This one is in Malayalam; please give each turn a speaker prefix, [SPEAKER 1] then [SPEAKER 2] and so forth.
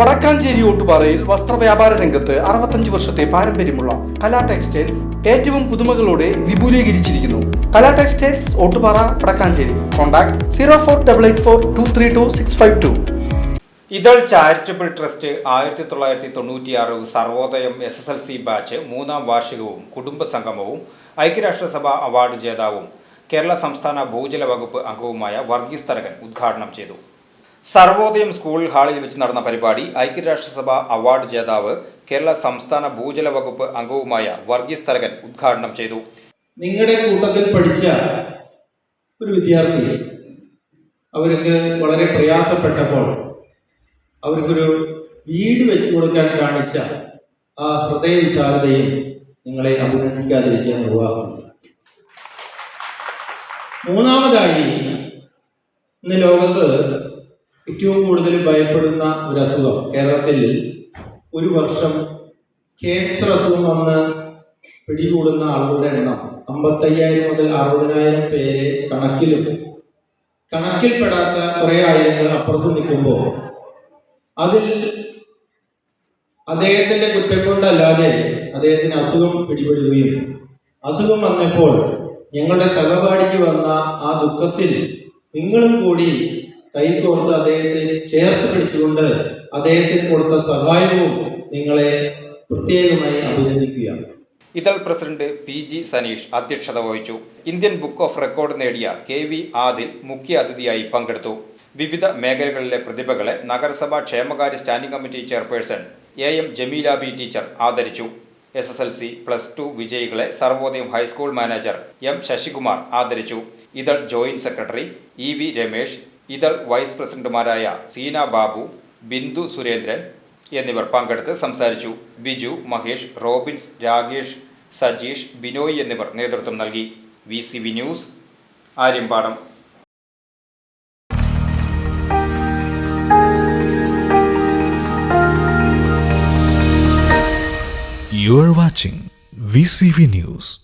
[SPEAKER 1] വടക്കാഞ്ചേരി ഓട്ടുപാറയിൽ വസ്ത്രവ്യാപാര രംഗത്ത് അറുപത്തഞ്ച് വർഷത്തെ പാരമ്പര്യമുള്ള കലാ ടെക്സ്റ്റൈൽസ് ഏറ്റവും പുതുമകളോടെ വിപുലീകരിച്ചിരിക്കുന്നു. Kala textiles Ottupara Vadakkanchery. Contact zero four double eight four two three two six five two.
[SPEAKER 2] Ithal charitable trust ആയിരത്തി തൊള്ളായിരത്തി തൊണ്ണൂറ്റിയാറ് Sarvodayam S S L C batch മൂന്നാം വാർഷികവും കുടുംബ സംഗമവും ഐക്യരാഷ്ട്രസഭ അവാർഡ് ജേതാവും കേരള സംസ്ഥാന ഭൂജല വകുപ്പ് അംഗവുമായ വർഗീസ് തരകൻ ഉദ്ഘാടനം ചെയ്തു. സർവോദയം സ്കൂൾ ഹാളിൽ വെച്ച് നടന്ന പരിപാടി ഐക്യരാഷ്ട്രസഭ അവാർഡ് ജേതാവ് കേരള സംസ്ഥാന ഭൂജല വകുപ്പ് അംഗവുമായ വർഗീസ് തരകൻ ഉദ്ഘാടനം ചെയ്തു.
[SPEAKER 3] നിങ്ങളുടെ കൂട്ടത്തിൽ പഠിച്ച ഒരു വിദ്യാർത്ഥി അവർക്ക് വളരെ പ്രയാസപ്പെട്ടപ്പോൾ അവർക്കൊരു വീട് വെച്ചു കൊടുക്കാൻ കാണിച്ച ആ ഹൃദയ വിശാലതയും നിങ്ങളെ അഭിനന്ദിക്കാതിരിക്കാൻ നിർവാഹമില്ല മൂന്നാമതായി ഇന്ന് ലോകത്ത് ഏറ്റവും കൂടുതൽ ഭയപ്പെടുന്ന ഒരു അസുഖം കേരളത്തിൽ ഒരു വർഷം ക്യാൻസർ അസുഖം വന്ന് പിടികൂടുന്ന ആളുകളുടെ എണ്ണം അമ്പത്തയ്യായിരം മുതൽ അറുപതിനായിരം പേര് കണക്കിലും കണക്കിൽപ്പെടാത്ത കുറെ ആയിരങ്ങൾ അപ്പുറത്ത് നിൽക്കുമ്പോൾ അതിൽ അദ്ദേഹത്തിന്റെ കുറ്റം കൊണ്ടല്ലാതെ അദ്ദേഹത്തിന് അസുഖം പിടിപെടുകയും അസുഖം വന്നപ്പോൾ ഞങ്ങളുടെ സഹപാഠിക്ക് വന്ന ആ ദുഃഖത്തിൽ നിങ്ങളും കൂടി കൈകോർത്ത് അദ്ദേഹത്തെ ചേർത്ത് പിടിച്ചുകൊണ്ട് അദ്ദേഹത്തിന് കൊടുത്ത സഹായവും നിങ്ങളെ പ്രത്യേകമായി അഭിനന്ദിക്കുകയാണ്
[SPEAKER 2] ഇതൾ പ്രസിഡന്റ് പി ജി സനീഷ് അധ്യക്ഷത വഹിച്ചു. ഇന്ത്യൻ ബുക്ക് ഓഫ് റെക്കോർഡ് നേടിയ കെ വി ആദിൽ മുഖ്യ അതിഥിയായി പങ്കെടുത്തു. വിവിധ മേഖലകളിലെ പ്രതിഭകളെ നഗരസഭാ ക്ഷേമകാര്യ standing committee chairperson A M Jameela B teacher ആദരിച്ചു. S S L C plus two വിജയികളെ Sarvodayam high school manager M Sasikumar ആദരിച്ചു. Ithal joint secretary E V Ramesh Ithal vice പ്രസിഡന്റുമാരായ സീന ബാബു ബിന്ദു സുരേന്ദ്രൻ എന്നിവർ പങ്കെടുത്ത് സംസാരിച്ചു. ബിജു മഹേഷ് റോബിൻസ് രാകേഷ് സജീഷ് ബിനോയ് എന്നിവർ നേതൃത്വം നൽകി. V C V news Aryampadam.
[SPEAKER 4] You are watching VCV News.